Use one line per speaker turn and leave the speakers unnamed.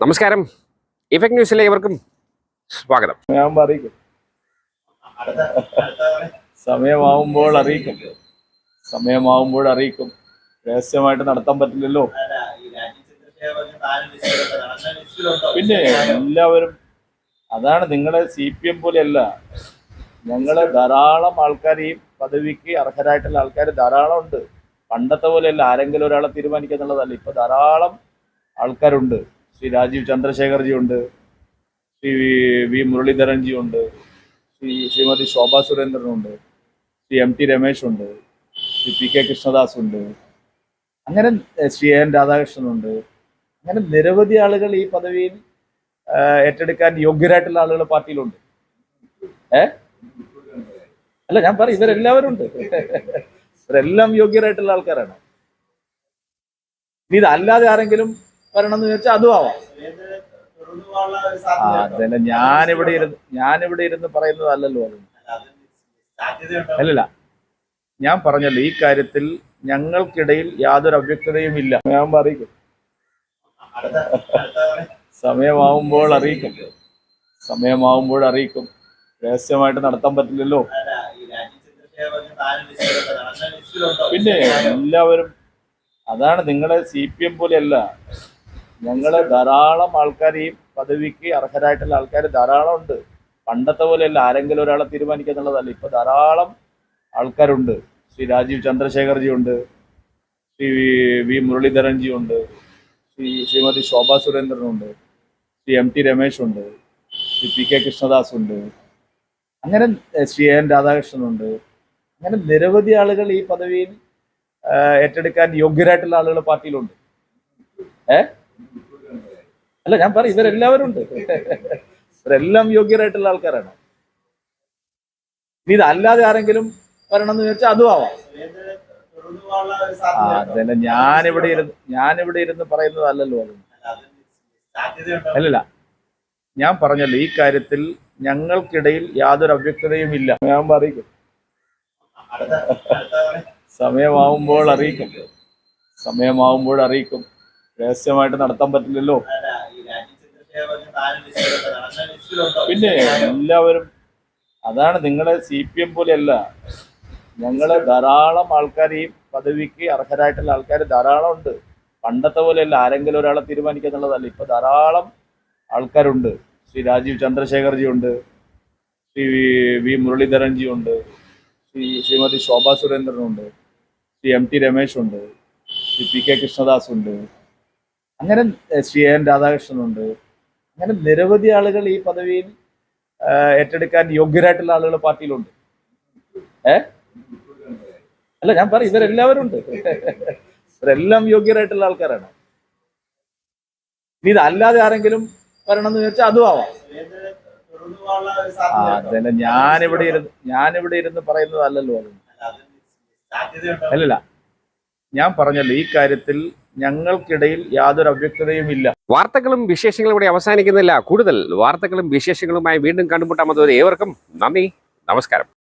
നമസ്കാരം. ഇഫക്ട് ന്യൂസിലെ ഇവർക്കും സ്വാഗതം.
ഞാൻ അറിയിക്കും സമയമാവുമ്പോൾ അറിയിക്കും. സമയമാവുമ്പോൾ അറിയിക്കും. രഹസ്യമായിട്ട് നടത്താൻ പറ്റില്ലല്ലോ. പിന്നെ എല്ലാവരും അതാണ് നിങ്ങളെ സി പി എം പോലെയല്ല. ഞങ്ങൾ ധാരാളം ആൾക്കാർ ഈ പദവിക്ക് അർഹരായിട്ടുള്ള ആൾക്കാർ ധാരാളം ഉണ്ട്. പണ്ടത്തെ പോലെയല്ല. ആരെങ്കിലും ഒരാളെ തീരുമാനിക്കുക എന്നുള്ളതല്ല. ഇപ്പൊ ധാരാളം ആൾക്കാരുണ്ട്. ശ്രീ രാജീവ് ചന്ദ്രശേഖർജി ഉണ്ട് ശ്രീ വി- മുരളീധരൻജി ഉണ്ട് ശ്രീ ശ്രീമതി ശോഭാ സുരേന്ദ്രനുണ്ട് ശ്രീ എം ടി രമേശ് ഉണ്ട് ശ്രീ പി കെ കൃഷ്ണദാസ് ഉണ്ട്. അങ്ങനെ ശ്രീ എൻ രാധാകൃഷ്ണൻ ഉണ്ട്. അങ്ങനെ നിരവധി ആളുകൾ ഈ പദവിയിൽ ഏറ്റെടുക്കാൻ യോഗ്യരായിട്ടുള്ള ആളുകൾ പാർട്ടിയിലുണ്ട്. ഏ? അല്ല ഞാൻ പറയും ഇവരെല്ലാവരും ഉണ്ട്. ഇവരെല്ലാം യോഗ്യരായിട്ടുള്ള ആൾക്കാരാണ്. ഇനി ഇതല്ലാതെ ആരെങ്കിലും വരണം എന്ന് വിചാരിച്ചാൽ അതും ആവാം. അതല്ല ഞാനിവിടെ ഇരുന്ന് ഞാനിവിടെ ഇരുന്ന് പറയുന്നതല്ലല്ലോ അത്. അല്ലല്ല ഞാൻ പറഞ്ഞല്ലോ ഈ കാര്യത്തിൽ ഞങ്ങൾക്കിടയിൽ യാതൊരു അവ്യക്തതയും ഇല്ല. ഞാൻ അറിയിക്കും സമയമാവുമ്പോൾ അറിയിക്കും. സമയമാവുമ്പോൾ അറിയിക്കും. രഹസ്യമായിട്ട് നടത്താൻ പറ്റില്ലല്ലോ. പിന്നെ എല്ലാവരും അതാണ് നിങ്ങളെ സി പി എം പോലെയല്ല. ഞങ്ങൾ ധാരാളം ആൾക്കാർ ഈ പദവിക്ക് അർഹരായിട്ടുള്ള ആൾക്കാർ ധാരാളം ഉണ്ട്. പണ്ടത്തെ പോലെയല്ല ആരെങ്കിലും ഒരാളെ തീരുമാനിക്കുക എന്നുള്ളതല്ല. ഇപ്പൊ ധാരാളം ആൾക്കാരുണ്ട്. ശ്രീ രാജീവ് ചന്ദ്രശേഖർജി ഉണ്ട്. ശ്രീ വി- മുരളീധരൻജി ഉണ്ട്. ശ്രീ ശ്രീമതി ശോഭാ സുരേന്ദ്രൻ ഉണ്ട്. ശ്രീ എം ടി രമേശ് ഉണ്ട്. ശ്രീ പി കെ കൃഷ്ണദാസ് ഉണ്ട്. അങ്ങനെ ശ്രീ എൻ രാധാകൃഷ്ണൻ ഉണ്ട്. അങ്ങനെ നിരവധി ആളുകൾ ഈ പദവിയിൽ ഏറ്റെടുക്കാൻ യോഗ്യരായിട്ടുള്ള ആളുകൾ പാർട്ടിയിലുണ്ട്. ഏ? അല്ല ഞാൻ പറയും ഇവരെല്ലാവരും ഉണ്ട്. ഇവരെല്ലാം യോഗ്യരായിട്ടുള്ള ആൾക്കാരാണ്. ഇനി ഇതല്ലാതെ ആരെങ്കിലും വരണം എന്ന് വിചാരിച്ചാൽ അതും ആവാം. അതല്ല ഞാനിവിടെ ഇരുന്ന് ഞാനിവിടെ ഇരുന്ന് പറയുന്നതല്ലല്ലോ അത്. അല്ലല്ല ഞാൻ പറഞ്ഞല്ലോ ഈ കാര്യത്തിൽ ഞങ്ങൾക്കിടയിൽ യാതൊരു അവ്യക്തതയും ഇല്ല. ഞാൻ അറിയിക്കും സമയമാവുമ്പോൾ അറിയിക്കും. സമയമാവുമ്പോൾ അറിയിക്കും. രഹസ്യമായിട്ട് നടത്താൻ പറ്റില്ലല്ലോ. പിന്നെ എല്ലാവരും അതാണ് നിങ്ങളെ സി പി എം പോലെയല്ല. ഞങ്ങൾ ധാരാളം ആൾക്കാർ ഈ പദവിക്ക് അർഹരായിട്ടുള്ള ആൾക്കാർ ധാരാളം ഉണ്ട്. പണ്ടത്തെ പോലെയല്ല ആരെങ്കിലും ഒരാളെ തീരുമാനിക്കുക എന്നുള്ളതല്ല. ഇപ്പൊ ധാരാളം ആൾക്കാരുണ്ട്. ശ്രീ രാജീവ് ചന്ദ്രശേഖർജി ഉണ്ട്. ശ്രീ വി- മുരളീധരൻജി ഉണ്ട്. ശ്രീ ശ്രീമതി ശോഭാ സുരേന്ദ്രനുണ്ട്. ശ്രീ എം ടി രമേശ് ഉണ്ട്. ശ്രീ പി കെ കൃഷ്ണദാസ് ഉണ്ട്. അങ്ങനെ ശ്രീ എൻ രാധാകൃഷ്ണൻ ഉണ്ട്. അങ്ങനെ നിരവധി ആളുകൾ ഈ പദവിയിൽ ഏറ്റെടുക്കാൻ യോഗ്യരായിട്ടുള്ള ആളുകൾ പാർട്ടിയിലുണ്ട്. ഏ? അല്ല ഞാൻ പറയും ഇവരെല്ലാവരും ഉണ്ട്. ഇവരെല്ലാം യോഗ്യരായിട്ടുള്ള ആൾക്കാരാണ്. ഇതല്ലാതെ ആരെങ്കിലും വരണം എന്ന് ചോദിച്ചാൽ അതും ആവാം. അതല്ല ഞാനിവിടെ ഇരുന്ന് ഞാനിവിടെ ഇരുന്ന് പറയുന്നതല്ലല്ലോ അല്ലല്ല ഞാൻ പറഞ്ഞല്ലോ ഈ കാര്യത്തിൽ ഞങ്ങൾക്കിടയിൽ യാതൊരു അവ്യക്തതയും ഇല്ല.
വാർത്തകളും വിശേഷങ്ങളും ഇവിടെ അവസാനിക്കുന്നില്ല. കൂടുതൽ വാർത്തകളും വിശേഷങ്ങളുമായി വീണ്ടും കണ്ടുമുട്ടാമത് ഏവർക്കും നന്ദി. നമസ്കാരം.